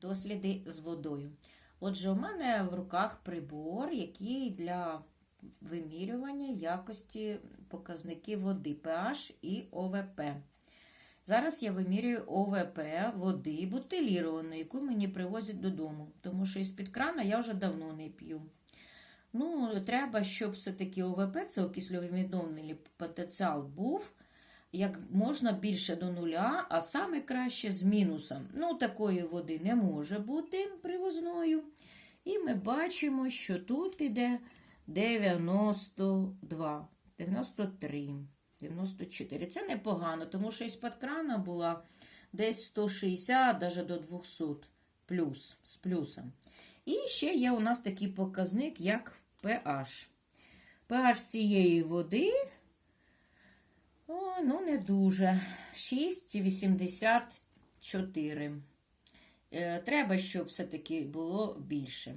досліди з водою. Отже, у мене в руках прибор, який для вимірювання якості показників води pH і ОВП. Зараз я вимірюю ОВП води бутилірованої, яку мені привозять додому, тому що із-під крана я вже давно не п'ю. Ну, треба, щоб все-таки ОВП, це окисловідновний потенціал, був як можна більше до нуля, а саме краще з мінусом. Ну, такої води не може бути привозною. І ми бачимо, що тут іде 92, 93, 94. Це непогано, тому що із-під крана була десь 160, навіть до 200 плюс, з плюсом. І ще є у нас такий показник, як pH. pH цієї води дуже. 6,84. Е, Треба, щоб все-таки було більше.